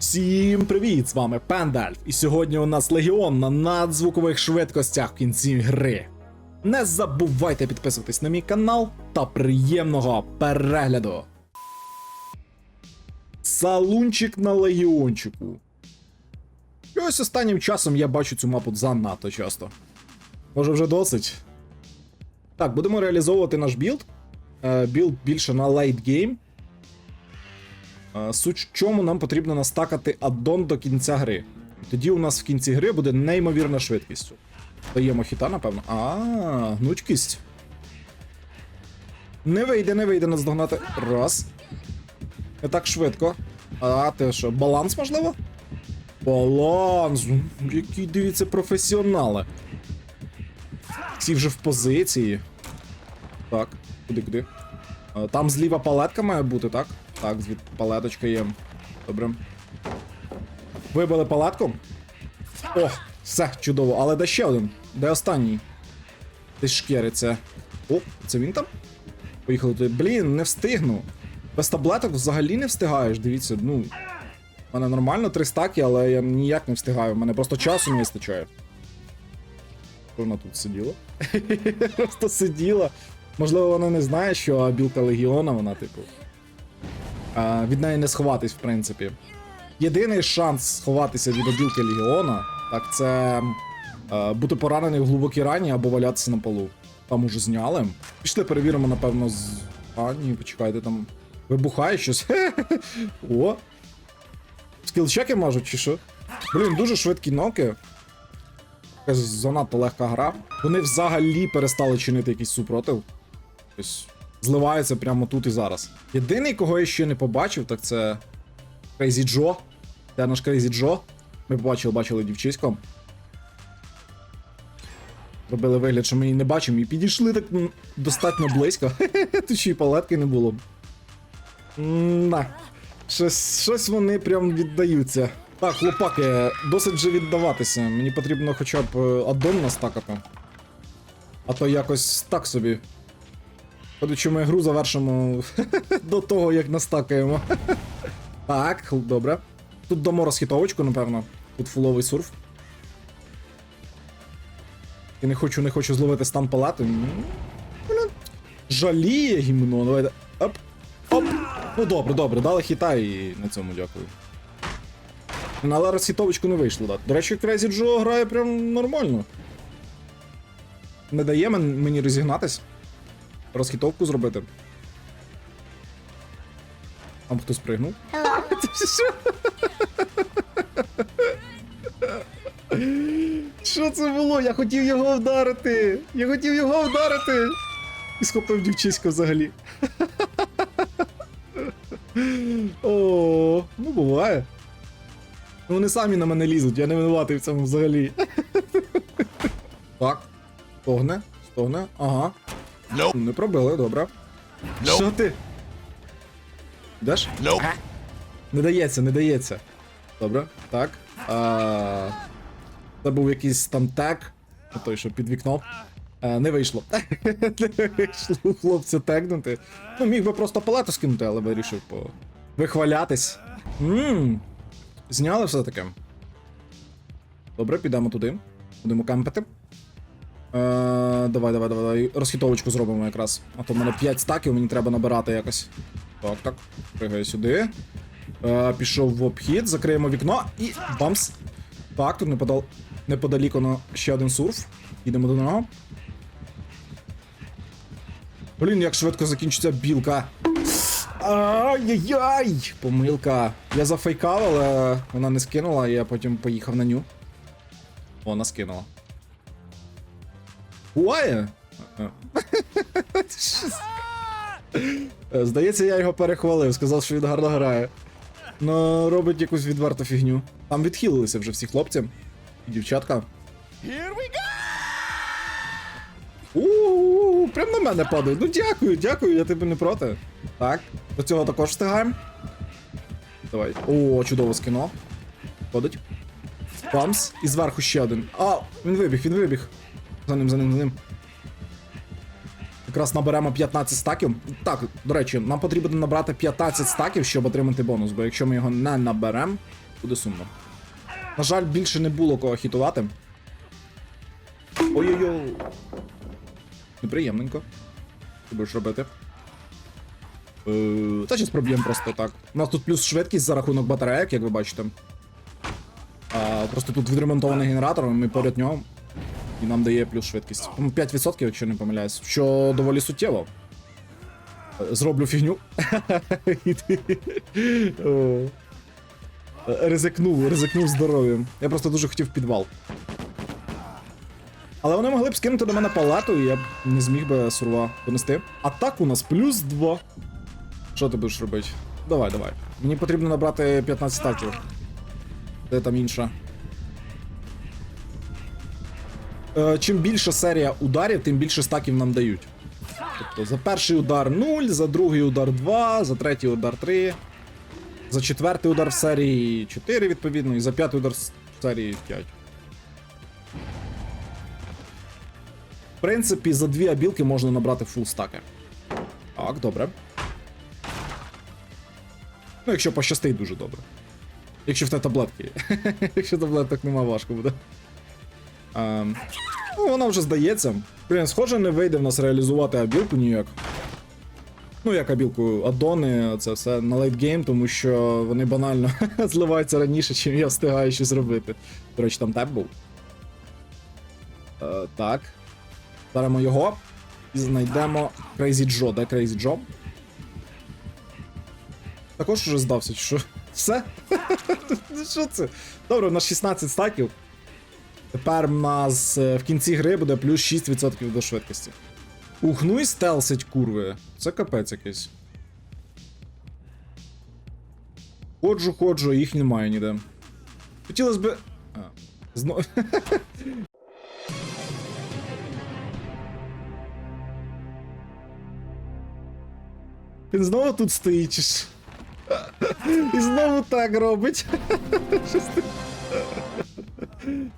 Всім привіт! З вами Пендальф, і сьогодні у нас легіон на надзвукових швидкостях в кінці гри. Не забувайте підписуватись на мій канал та приємного перегляду. Салунчик на легіончику. І ось останнім часом я бачу цю мапу занадто часто. Може вже досить. Так, будемо реалізовувати наш білд. Е, білд більше на лейтгейм. Суть в чому нам потрібно настакати аддон до кінця гри. Тоді у нас в кінці гри буде неймовірна швидкість. Даємо хіта, напевно. А, гнучкість. Не вийде, не вийде наздогнати. Раз. Не так швидко. А, ти що, баланс можливо? Баланс. Які дивіться професіонали. Всі вже в позиції. Так, куди, куди? Е, Там зліва палетка має бути, так? Так, звід палеточка є. Добре. Вибили палетку. О, все, чудово. Але де ще один? Де останній? Десь шкіриться. О, це він там? Поїхали туди. Блін, не встигну. Без таблеток взагалі не встигаєш, дивіться, ну. У мене нормально три стаки, але я ніяк не встигаю. У мене просто часу не вистачає. Що вона тут сиділа? Просто сиділа. Можливо, вона не знає, що білка Легіона, вона, типу. Від неї не сховатись, в принципі. Єдиний шанс сховатися від обілки Легіона, так це бути поранений в глибокій рані або валятися на полу. Там уже зняли. Пішли перевіримо, напевно, з. А, ні, почекайте, там. Вибухає щось. О. Скілчеки можуть, чи що? Блін, дуже швидкі ноки. Якась занадто легка гра. Вони взагалі перестали чинити якийсь супротив. Ось зливаються прямо тут і зараз. Єдиний, кого я ще не побачив, так це Крейзі Джо. Де наш Крейзі Джо? Ми побачили, бачили дівчисько. Робили вигляд, що ми її не бачимо, і підійшли так достатньо близько. Тут ще й палетки не було. На. Щось, щось вони прям віддаються. Так, хлопаки, досить вже віддаватися. Мені потрібно хоча б е, аддон настакати. А то якось так собі. Ходячи, ми гру завершимо до того, як настакаємо. так, добре. Тут дамо розхитовочку, напевно. Тут фуловий сурф. І не хочу, не хочу зловити стан палати. Жаліє гімно. Давайте. Оп. Оп. Ну добре, добре, дали хіта і на цьому дякую. Ну, Але розхитовочку не вийшло дати. До речі, Крейзі Джо грає прям нормально. Не дає мені розігнатись. Розхитовку зробити. Там хтось пригнув. Що? Це було? Я хотів його вдарити! Я хотів його вдарити! І схопив дівчисько взагалі. О, ну буває. Ну вони самі на мене лізуть, я не винуватий в цьому взагалі. Так. Стогне, стогне, ага. Nope. Не пробили, добре. Nope. Що ти? Йдеш? Nope. Не дається, не дається. Добре, так. А... Це був якийсь там тег. Той, що під вікном. А, не вийшло. не вийшло хлопця тегнути. Ну, міг би просто палету скинути, але вирішив по... вихвалятись. Ммм. Зняли все-таки. Добре, підемо туди. Будемо кемпити. Е, давай, давай, давай. Розхитовочку зробимо якраз. А то в мене 5 стаків, мені треба набирати якось. Так, так. Пригаю сюди. Е, пішов в обхід, закриємо вікно і бамс. Так, тут неподал... неподалік воно ще один сурф. Йдемо до нього. Блін, як швидко закінчиться білка. Ай-яй-яй! Помилка. Я зафейкав, але вона не скинула, і я потім поїхав на ню. О, Вона скинула. Е, Здається, я його перехвалив, сказав, що він гарно грає. Ну, робить якусь відверту фігню. Там відхилилися вже всі хлопці. І дівчатка. У-у-у, прям на мене падає. Ну дякую, дякую, я тебе не проти. Так, до цього також встигаємо. Давай. О, чудово скіно. Ходить. Памс. І зверху ще один. А, він вибіг, він вибіг. За ним, за ним, за ним. Якраз наберемо 15 стаків. Так, до речі, нам потрібно набрати 15 стаків, щоб отримати бонус, бо якщо ми його не наберемо, Буде сумно. На жаль, більше не було кого хітувати. Ой-ой-ой. Неприємненько. Що будеш робити? Е, Та щось проб'ємо просто так. У нас тут плюс швидкість за рахунок батарейок, як ви бачите. А, просто тут відремонтований генератор, ми поряд нього. І нам дає плюс швидкість. Ну, 5%, якщо не помиляюсь, що доволі суттєво. Зроблю фігню. Ризикнув, ризикнув здоров'ям. Я просто дуже хотів підвал. Але вони могли б скинути до мене палату, і я б не зміг би сурва понести. А так у нас плюс 2. Що ти будеш робити? Давай, давай. Мені потрібно набрати 15 стаків. Де там інша? Чим більша серія ударів, тим більше стаків нам дають. Тобто за перший удар 0, за другий удар 2, за третій удар 3, за четвертий удар в серії 4, відповідно, і за п'ятий удар в серії 5. В принципі, за дві абілки можна набрати фул стаки. Так, добре. Ну, якщо пощастить, дуже добре. Якщо в те таблетки є. якщо таблеток нема, важко буде. Ем, ну, вона вже здається. Блін, схоже, не вийде в нас реалізувати абілку ніяк. Ну, як абілку, аддони, це все на лейтгейм, тому що вони банально зливаються раніше, чим я встигаю щось робити. До речі, там теп був. Е, так. Беремо його і знайдемо Crazy Joe. Де Crazy Joe? Також уже здався, що? Все? Що це? Добре, у нас 16 стаків. Тепер в нас е, в кінці гри буде плюс 6% до швидкості. Ух, ну і стелсить курви. Це капець якийсь. Ходжу, ходжу, їх немає ніде. Хотілося б. А, зно... Він знову тут стоїть. І знову так робить.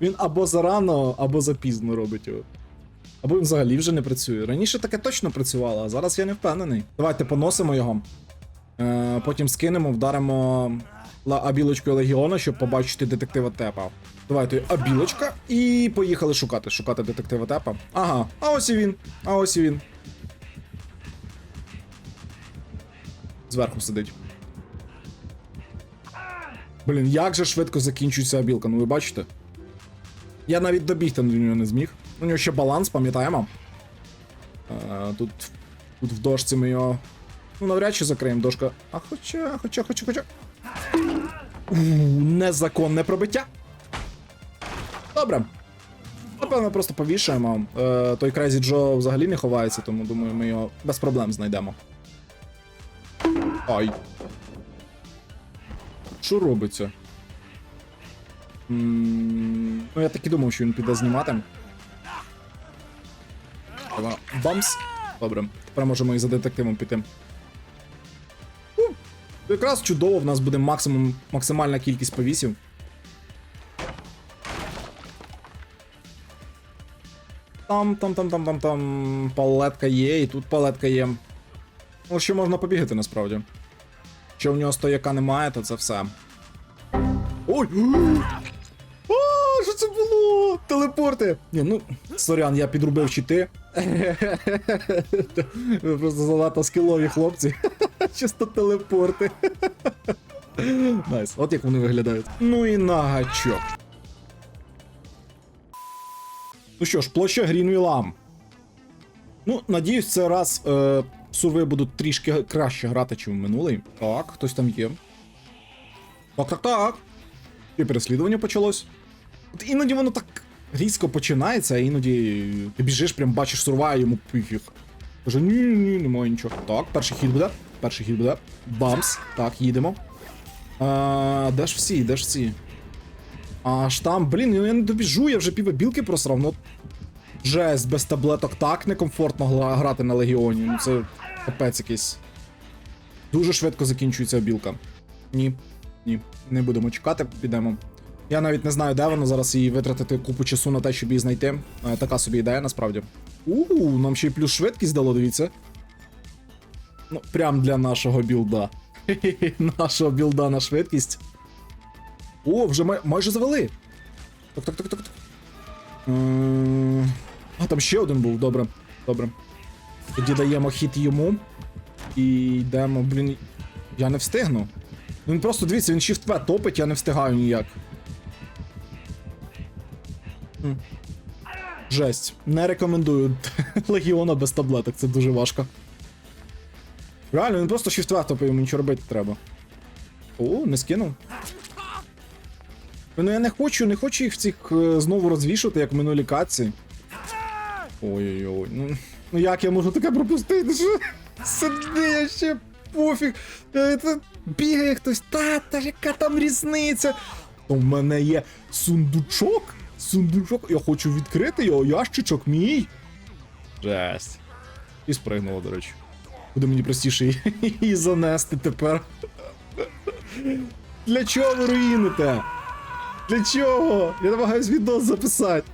Він або зарано, або запізно робить його. Або він взагалі вже не працює. Раніше таке точно працювало, а зараз я не впевнений. Давайте поносимо його. Е, потім скинемо, вдаримо абілочкою легіона, щоб побачити детектива Тепа. Давайте абілочка і поїхали шукати. Шукати детектива Тепа. Ага, а ось і він. А ось і він. Зверху сидить. Блін, як же швидко закінчується абілка, ну ви бачите? Я навіть добігти до нього не зміг. У нього ще баланс, пам'ятаємо. Е, тут, тут в дошці ми його. Ну, навряд чи закриємо дошка. А хоча, хоча, хоча, хоча. Незаконне пробиття. Добре. Напевно, просто повішаємо. Е, той Crazy Джо взагалі не ховається, тому думаю, ми його без проблем знайдемо. Ай. Що робиться? Ну, я так і думав, що він піде знімати. Бамс. Добре, тепер можемо і за детективом піти. Якраз чудово, в нас буде максимум, максимальна кількість повісів. Там, там, там, там, там, там палетка є, і тут палетка є. Ну, ще можна побігати насправді. Якщо в нього стояка немає, то це все. Ой! Телепорти! Ні, ну, сорян, я підрубив щити. Ви просто занадто скілові хлопці. Чисто телепорти. Найс, от як вони виглядають. Ну і на гачок. Ну що ж, площа Грінвілам. Ну, надіюсь, це раз е, суви будуть трішки краще грати, ніж минулий. Так, хтось там є. Так, так, так. І переслідування почалось. От іноді воно так різко починається, а іноді ти біжиш, прям бачиш сурва, йому пофіг. Каже, ні, ні, немає нічого. Так, перший хід буде. Перший хід буде. Бамс. Так, їдемо. А, де ж всі, де ж всі? Аж там, блін, я не добіжу, я вже пів білки просрав, ну. Жесть, без таблеток так некомфортно грати на легіоні. Ну це капець якийсь. Дуже швидко закінчується білка. Ні, ні, не будемо чекати, підемо. Я навіть не знаю, де воно зараз її витратити купу часу на те, щоб її знайти. Е, Така собі ідея, насправді. У, нам ще й плюс швидкість дало, дивіться. Ну, прям для нашого білда. Нашого білда на швидкість. О, вже май- майже завели. Так, так, так, так. так. А, там ще один був, добре. Добре. Тоді даємо хід йому. І йдемо, блін. Я не встигну. Ну він просто дивіться, він shift V топить, я не встигаю ніяк. Жесть. Не рекомендую Легіона без таблеток, це дуже важко. Реально, він просто shift V йому нічого робити треба. О, не скинув. Ну я не хочу, не хочу їх всіх е, знову розвішувати, як в минулій катці. Ой-ой-ой. Ну, ну як я можу таке пропустити? Сиди, я ще пофіг. Е, це Бігає хтось, та, та яка там різниця? В мене є сундучок. Сундучок. Я хочу відкрити його, ящичок мій. Жесть. І спригнуло, до речі. Буде мені простіше її- занести тепер. Для чого ви руїните? Для чого? Я намагаюсь відос записати.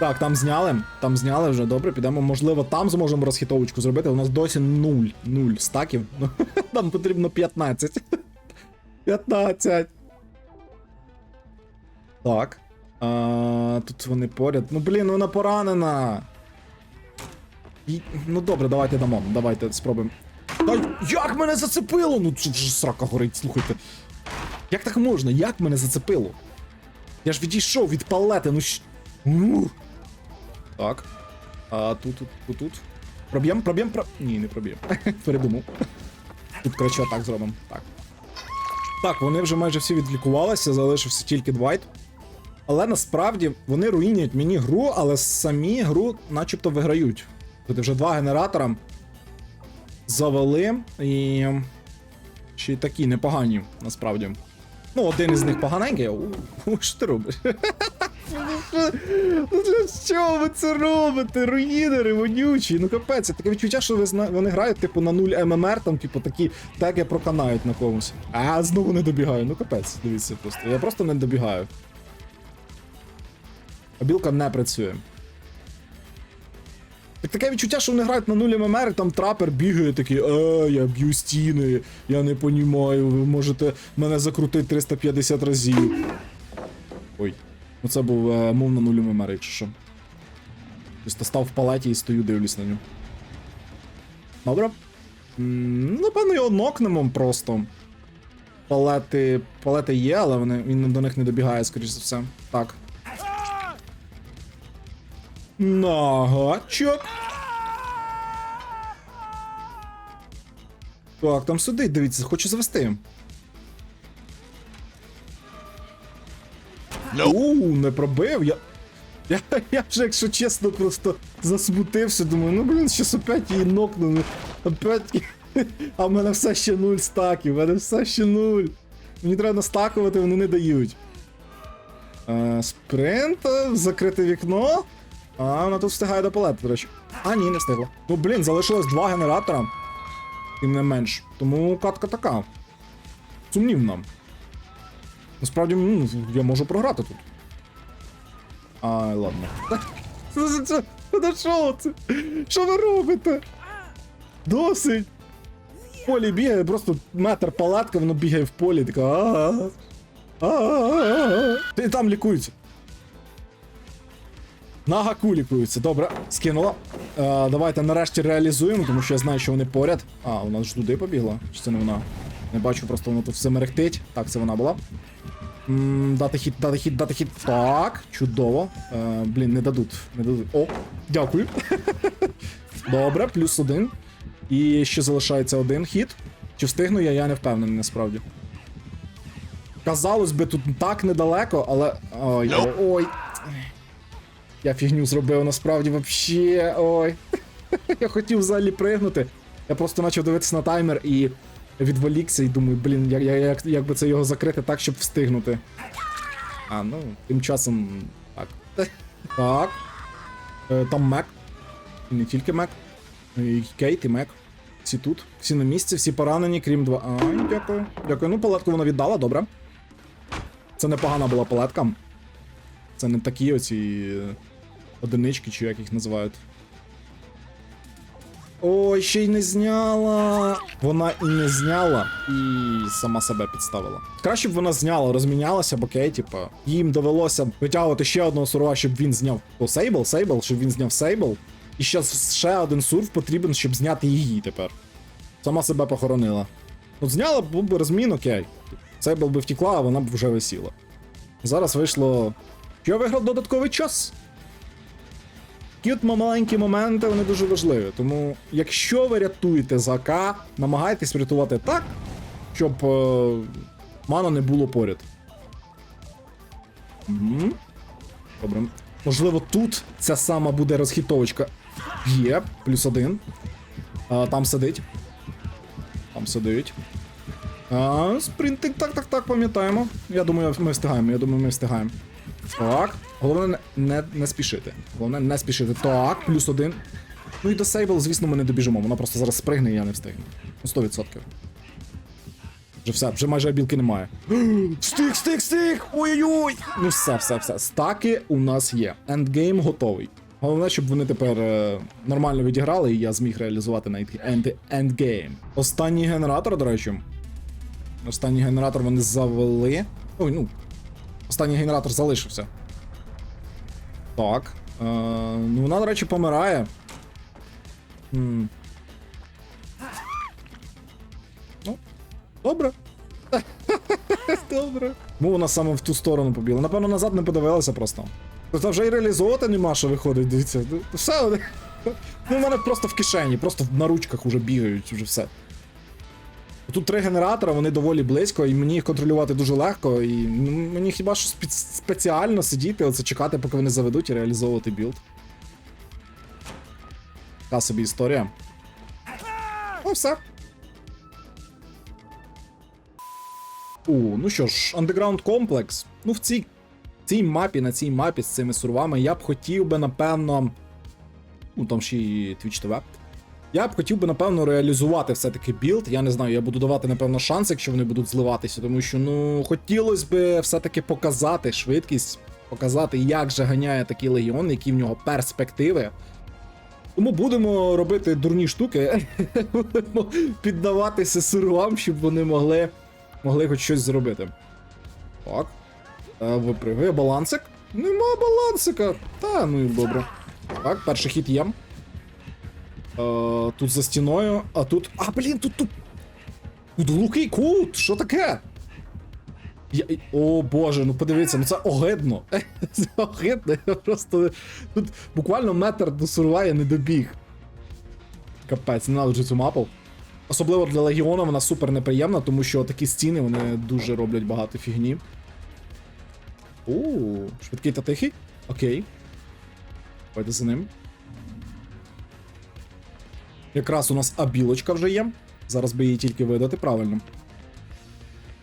Так, там зняли. Там зняли вже добре. Підемо. Можливо, там зможемо розхитовочку зробити. У нас досі 0. 0 стаків. Нам потрібно 15. 15. Так. А, тут вони поряд. Ну блін, вона поранена. І- Ну добре, давайте дамо. Давайте спробуємо. Та як мене зацепило? Ну це вже срака горить, слухайте. Як так можна? Як мене зацепило? Я ж відійшов від палети, ну щ. Ну. Так. А тут, тут, тут, тут. Проб'єм, проб'єм, про. Ні, не проб'єм. Передумав. Тут, коротше, так зробимо. Так. Так, вони вже майже всі відлікувалися, залишився тільки Двайт. Але насправді вони руїнять мені гру, але самі гру начебто виграють. Тут вже два генератора завели і. Ще й такі непогані, насправді. Ну, один із них поганенький. Що ти робиш? Ну для чого ви це робите? Руїнери, вонючі. Ну капець, таке відчуття, що вони грають, типу, на 0 ММР, там, типу, такі теги проканають на комусь. А знову не добігаю. Ну капець, дивіться просто. Я просто не добігаю. Білка не працює. Так таке відчуття, що вони грають на 0 ММР, і там трапер бігає такий, е, я б'ю стіни, я не понімаю, ви можете мене закрутити 350 разів. Ой. Ну це був е, мов на 0 ММР, якщо що. Просто став в палаті і стою, дивлюсь на нього. Добре. М, Напевно, його нокнемо просто. Палети. Палети є, але вони, він до них не добігає, скоріш за все. Так. Нагачок. Так, там сидить, дивіться, хочу завести. Ууу, не пробив. Я. Я, я вже, якщо чесно, просто засмутився. Думаю, ну блін, щас опять її нокну. ну, Опять. А в мене все ще нуль стаків, в мене все ще нуль. Мені треба настакувати, вони не дають. Е, спринт, закрите вікно. А, вона тут встигає до палети, до речі. А, ні, не встигла. Ну, блін, залишилось два генератора. Тим не менш. Тому катка така. Сумнівна. Насправді, ну, я можу програти тут. Ай, ладно. Це, що це? Що ви робите? Досить. В полі бігає, просто метр палатка, воно бігає в полі, така. «А-а-а, а-а-а». І там лікується. На гаку лікується. Добре, скинула. Е, давайте нарешті реалізуємо, тому що я знаю, що вони поряд. А, у нас ждуди побігла. Чи це не вона? Не бачу, просто воно тут все мерехтить. Так, це вона була. М, Дати хід, дати хід, дати хід. Так, чудово. Е, блін, не дадуть. Не дадуть. О, дякую. Добре, плюс один. І ще залишається один хід. Чи встигну я, я не впевнений насправді. Казалось би, тут так недалеко, але. Ой, ой, ой. Я фігню зробив насправді вообще. Ой. Я хотів взагалі пригнути. Я просто почав дивитися на таймер і відволікся і думаю, блін, як, як, як, як би це його закрити так, щоб встигнути. А, ну, тим часом. Так. Так. Е, там Мек. Не тільки Мек. І Кейт і Мек. Всі тут. Всі на місці, всі поранені, крім два. Ай, дякую. Дякую. Ну, палетку вона віддала, добре. Це непогана була палетка. Це не такі оці е, одинички, чи як їх називають. Ой, ще й не зняла. Вона і не зняла, і сама себе підставила. Краще б вона зняла, розмінялася, б окей, типу. Їм довелося витягувати ще одного сурова, щоб він зняв О, Сейбл, Сейбл, щоб він зняв Сейбл. І ще ще один сурф потрібен, щоб зняти її тепер. Сама себе похоронила. От зняла б був би розмін, окей. Сейбл би втекла, а вона б вже висіла. Зараз вийшло. Я виграв додатковий час. Такі от маленькі моменти, вони дуже важливі. Тому, якщо ви рятуєте ЗАК, намагайтесь врятувати так, щоб е, мана не було поряд. Угу. Добре. Можливо, тут ця сама буде розхитовочка. Є, плюс один. А, там сидить. Там сидить. А, спринтинг, так, так, так, пам'ятаємо. Я думаю, ми встигаємо, я думаю, ми встигаємо. Так. Головне не, не, спішити. Головне не спішити. Так, плюс один. Ну і до Сейбл, звісно, ми не добіжимо. Вона просто зараз спригне і я не встигну. Ну, 100%. Вже все, вже майже білки немає. Стик, стик, стик! Ой-ой-ой! Ну все, все, все. Стаки у нас є. Ендгейм готовий. Головне, щоб вони тепер е, нормально відіграли, і я зміг реалізувати навіть ендгейм. Останній генератор, до речі. Останній генератор вони завели. Ой, ну. Останній генератор залишився. Так. Е, ну, вона, до речі, помирає. М. Ну, добре. Добре. Ну, вона саме в ту сторону побігла. Напевно, назад не подивилася просто. Тобто вже і реалізовувати нема, що виходить, дивіться. Ну, Все. Ну, в мене просто в кишені, просто на ручках вже бігають, вже все. Тут три генератора, вони доволі близько, і мені їх контролювати дуже легко. І ну, мені хіба що спеціально сидіти, оце чекати, поки вони заведуть і реалізовувати білд. Така собі історія. Ну, все. У, ну що ж, Underground Complex. Ну, в цій, цій мапі, на цій мапі з цими сурвами я б хотів би, напевно. Ну, там ще і Twitch TV. Я б хотів би, напевно, реалізувати все-таки білд. Я не знаю, я буду давати, напевно, шанс, якщо вони будуть зливатися, тому що, ну, хотілося б все-таки показати швидкість, показати, як же ганяє такий легіон, які в нього перспективи. Тому будемо робити дурні штуки, будемо піддаватися сирвам, щоб вони могли, могли хоч щось зробити. Так. Е, Випригує балансик. Нема балансика. Та, ну і добре. Так, перший хід є. Е, тут за стіною, а тут. А, блін, тут тут. Тут глухий кут! Що таке? Я... О боже, ну подивіться, ну це огидно. Це огидно. Я просто. Тут буквально метр до сурва я не добіг. Капець, ненавиджу цю мапу. Особливо для Легіона вона супер неприємна, тому що такі стіни вони дуже роблять багато фігні. О, швидкий та тихий. Окей. Пойде за ним. Якраз у нас абілочка вже є. Зараз би її тільки видати правильно.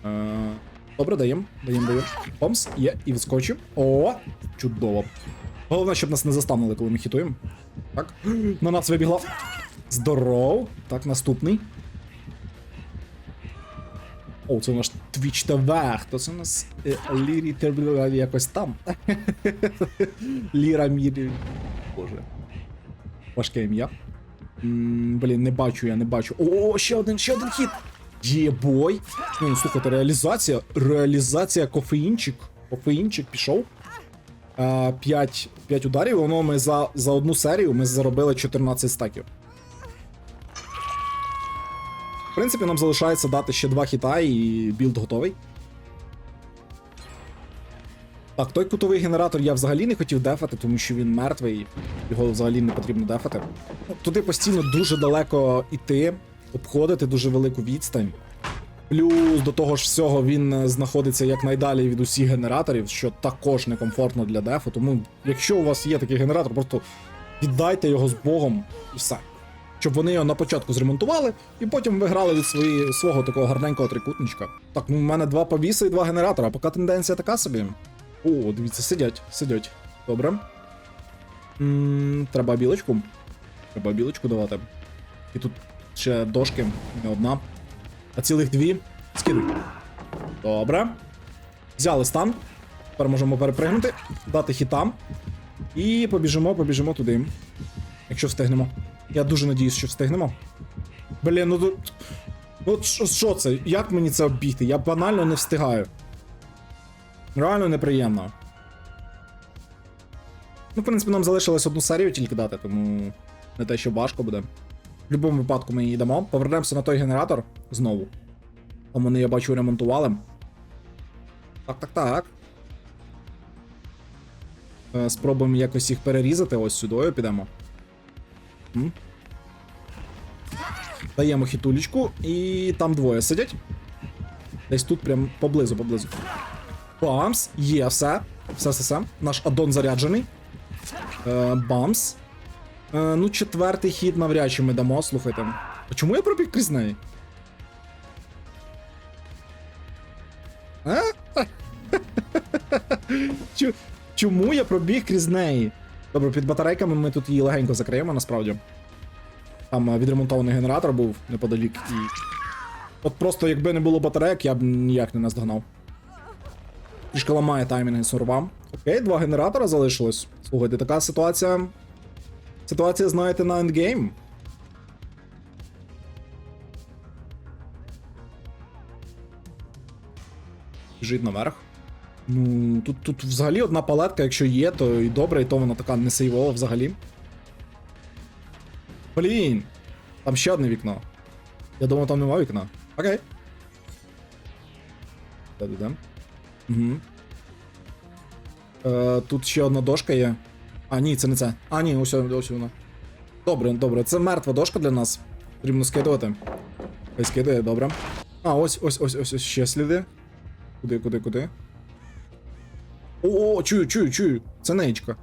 Е, добре, даємо. Даємо, даємо. Помс, є, і відскочив. О! Чудово. Головне, щоб нас не застанули, коли ми хітуємо. Так. На нас вибігла. Здоров. Так, наступний. О, це наш Twitch TV. Хто це у нас? Е, Лірі Терблюга якось там. Ліра Мірі. Боже. Важке ім'я. М, Блін, не бачу, я не бачу. О, ще один, ще один хід. Єбой. Ну, слухайте, реалізація. Реалізація кофеїнчик. Кофеїнчик пішов. 5, 5 ударів, воно ми за, за одну серію ми заробили 14 стаків. В принципі, нам залишається дати ще два хіта і білд готовий. Так, той кутовий генератор я взагалі не хотів дефати, тому що він мертвий, його взагалі не потрібно дефати. Туди постійно дуже далеко йти, обходити дуже велику відстань. Плюс до того ж всього він е, знаходиться якнайдалі від усіх генераторів, що також некомфортно для дефу. Тому, якщо у вас є такий генератор, просто віддайте його з Богом і все. Щоб вони його на початку зремонтували, і потім ви грали від свої, свого такого гарненького трикутничка. Так, ну в мене два повіси і два генератора, поки тенденція така собі. О, дивіться, сидять, сидять. Добре. м треба білочку. Треба білочку давати. І тут ще дошки, не одна. А цілих дві. Скидуй. Добре. Взяли стан. Тепер можемо перепригнути, дати хітам. І побіжимо, побіжимо туди. Якщо встигнемо. Я дуже надіюсь, що встигнемо. Блін, ну тут. Ну що це? Як мені це обійти? Я банально не встигаю. Реально неприємно. Ну, в принципі, нам залишилось одну серію тільки дати, тому не те, що важко буде. В будь-якому випадку ми її дамо. Повернемося на той генератор знову. Там вони, я бачу, ремонтували. Так, так, так. Е, Спробуємо якось їх перерізати. Ось сюди підемо. М? Даємо хітулечку, і там двоє сидять. Десь тут прям поблизу, поблизу. Бамс, є, все. Все, все, все. Наш аддон заряджений. Е, бамс. Е, ну, четвертий хід навряд чи ми дамо, слухайте. А чому я пробіг крізь неї? А? Чому я пробіг крізь неї? Добре, під батарейками ми тут її легенько закриємо, насправді. Там е, відремонтований генератор був неподалік і. От просто якби не було батарейок, я б ніяк не наздогнав. Трішки ламає таймінги сурвам. Окей, два генератора залишилось. Слухайте, така ситуація. Ситуація, знаєте, на ендгейм. Біжить наверх. Ну, тут, тут взагалі одна палетка, якщо є, то і добре, і то вона така не сейвова взагалі. Блін! Там ще одне вікно. Я думав, там нема вікна. Окей. Де-де-де. Угу. Е, тут ще одна дошка є. А, ні, це не це. А, ні, ось, ось вона. Добре, добре. Це мертва дошка для нас. Потрібно скидувати. Хай скидає, добре. А, ось, ось, ось, ось, ось ще сліди. Куди, куди, куди? О, о, чую, чую, чую. Це. Неєчка.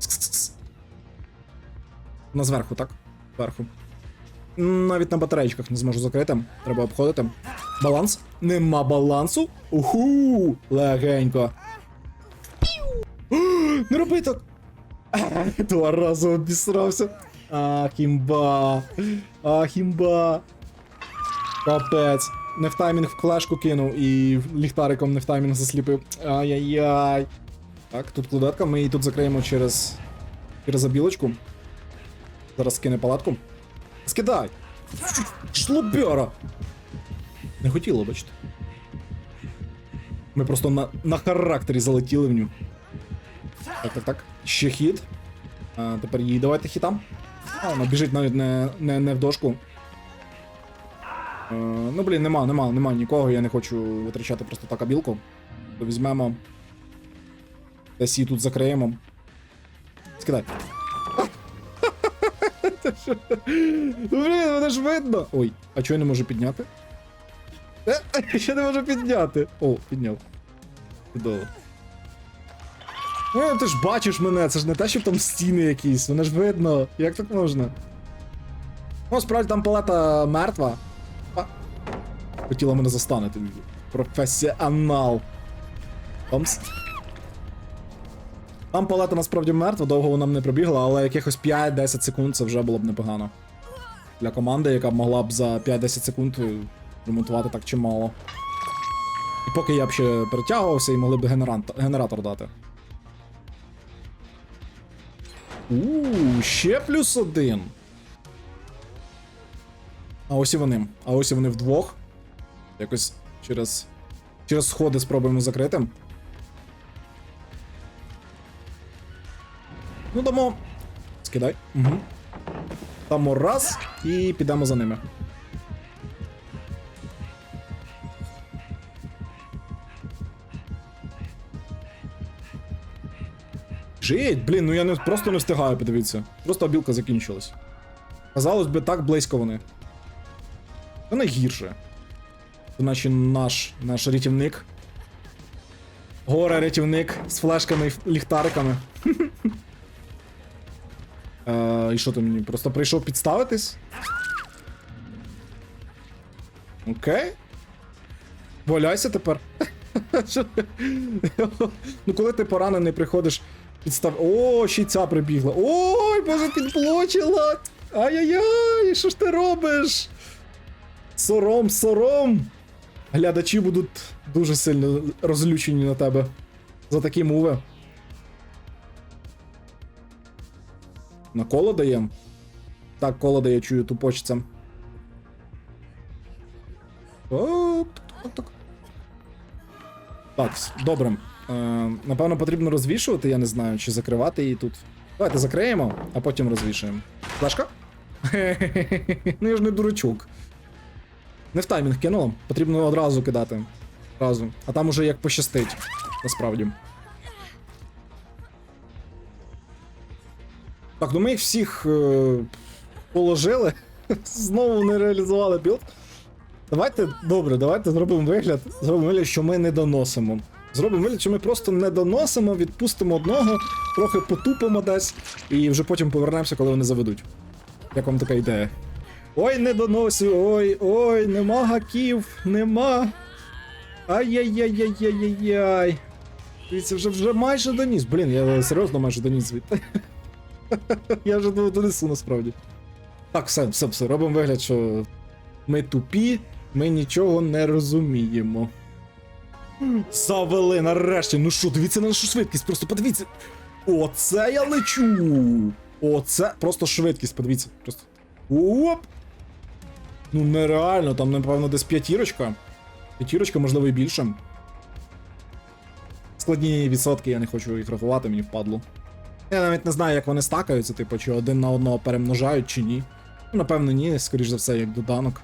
Кс-кс-кс. Вона зверху, так? Зверху. Навіть на батареєчках не зможу закрити. Треба обходити. Баланс? Нема балансу? Уху! Легенько. Не роби так! Два рази обісрався. А, хімба. А, хімба. Капець. Не в таймінг в флешку кинув і ліхтариком не в таймінг засліпив. Ай-яй-яй. Так, тут кладетка, ми її тут закриємо через. через забілочку. Зараз скине палатку. Скидай! Шлубера! Не хотіло, бачите. Ми просто на, на характері залетіли в ню. Так, так, так. Ще хід. А, тепер їй давайте хітам. А, вона біжить навіть не, не, не в дошку. Е, ну, блін, нема, нема, нема нікого, я не хочу витрачати просто так абілку. То візьмемо. Десь її тут закриємо. Скидай. Блін, мене ж видно. Ой, а чого я не можу підняти? Е, Ще не можу підняти. О, підняв. Чудово. Ну, ти ж бачиш мене, це ж не те, щоб там стіни якісь, мене ж видно. Як так можна? Ну, справді там палета мертва. А. Хотіла мене застанити. Професіонал. Томс. Там палета насправді мертва, довго вона не пробігла, але якихось 5-10 секунд це вже було б непогано. Для команди, яка б могла б за 5-10 секунд ремонтувати так чимало. І поки я б ще перетягувався і могли б генератор дати. Ууу, ще плюс один. А ось і вони. А ось і вони вдвох. Якось через. Через сходи спробуємо закрити. Ну, дамо. Скидай. Угу. Дамо раз і підемо за ними. Жить, блін, ну я не просто не встигаю, подивіться. Просто білка закінчилась. Казалось би, так близько вони. Та не гірше. Це наче наш, наш рятівник. Горе рятівник з флешками і ліхтариками. Е, і що ти мені? Просто прийшов підставитись? Окей. Валяйся тепер. Ну коли ти поранений приходиш підстав. О, ще ця прибігла. Ой, боже, підблочила! Ай-яй-яй, що ж ти робиш? Сором, сором! Глядачі будуть дуже сильно розлючені на тебе за такі мови. На коло даєм. Так, колода я чую тупочцем. Так, добре. Е, напевно, потрібно розвішувати, я не знаю, чи закривати її тут. Давайте закриємо, а потім розвішуємо. Флешка? Ну я ж не дурачок. Не в таймінг кинула, потрібно одразу кидати. Одразу. А там уже як пощастить, насправді. Так, ну ми їх всіх е, положили. Знову не реалізували білд. Давайте, добре, давайте зробимо вигляд. Зробимо вигляд, що ми не доносимо. Зробимо вигляд, що ми просто не доносимо, відпустимо одного, трохи потупимо десь, і вже потім повернемося, коли вони заведуть. Як вам така ідея? Ой, не доносю, ой, ой, нема гаків, нема. Ай-яй-яй-яй-яй-яй. Дивіться, вже, вже майже доніс. Блін, я серйозно майже доніс звідти. я вже донесу насправді. Так, все, все, все, робимо вигляд, що ми тупі, ми нічого не розуміємо. Завели нарешті. Ну що, дивіться на нашу швидкість, просто подивіться. Оце я лечу. Оце просто швидкість, подивіться. Просто. Оп! Ну нереально, там, напевно, десь п'ятірочка. П'ятірочка, можливо, і більше. Складні відсотки, я не хочу їх рахувати, мені впадло. Я навіть не знаю, як вони стакаються, типу, чи один на одного перемножають, чи ні. Ну, напевно, ні, скоріш за все, як доданок.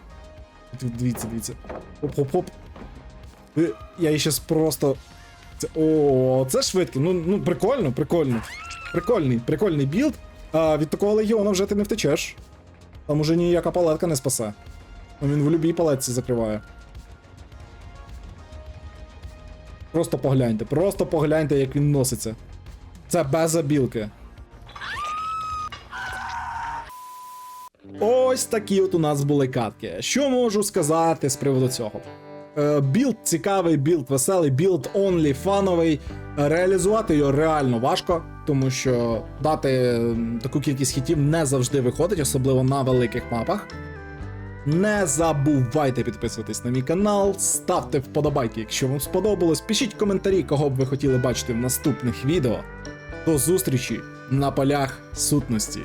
Дивіться, дивіться. Хоп-хоп-хоп. Е, Я її щас просто. Це... О, це швидкий. Ну, ну прикольно, прикольно. Прикольний, прикольний білд. А від такого легіона вже ти не втечеш. Там уже ніяка палетка не спасе. Ну, Він в любій палетці закриває. Просто погляньте, просто погляньте, як він носиться. Це без обілки. Ось такі от у нас були катки. Що можу сказати з приводу цього? Е, Білд цікавий, білд веселий, білд онлі фановий. Е, Реалізувати його реально важко, тому що дати таку кількість хітів не завжди виходить, особливо на великих мапах. Не забувайте підписуватись на мій канал, ставте вподобайки, якщо вам сподобалось. Пишіть коментарі, кого б ви хотіли бачити в наступних відео. До зустрічі на полях сутності.